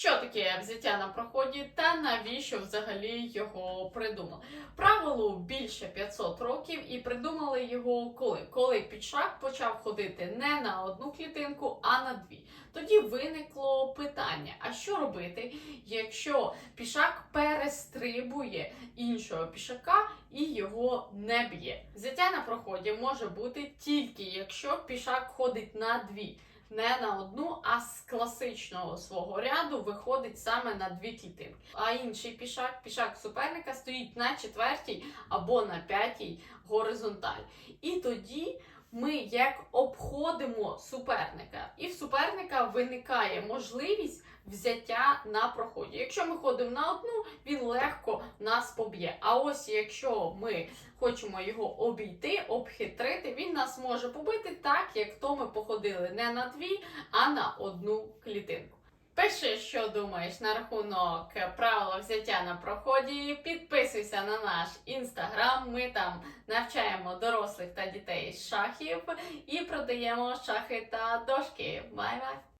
Що таке взяття на проході та навіщо взагалі його придумали? Правилу більше 500 років і придумали його коли? Коли пішак почав ходити не на одну клітинку, а на дві. Тоді виникло питання: а що робити, якщо пішак перестрибує іншого пішака і його не б'є? Взяття на проході може бути тільки якщо пішак ходить на дві. Не на одну, а з класичного свого ряду виходить саме на дві клітинки. А інший пішак, пішак суперника, стоїть на четвертій або на п'ятій горизонталь. І тоді ми як обходимо суперника, і в суперника виникає можливість взяття на проході. Якщо ми ходимо на одну, він легко нас поб'є. А ось якщо ми хочемо його обійти, обхитрити, він нас може побити так, як то ми походили не на дві, а на одну клітинку. Пиши, що думаєш на рахунок правила взяття на проході. Підписуйся на наш інстаграм. Ми там навчаємо дорослих та дітей шахів і продаємо шахи та дошки. Бай-бай!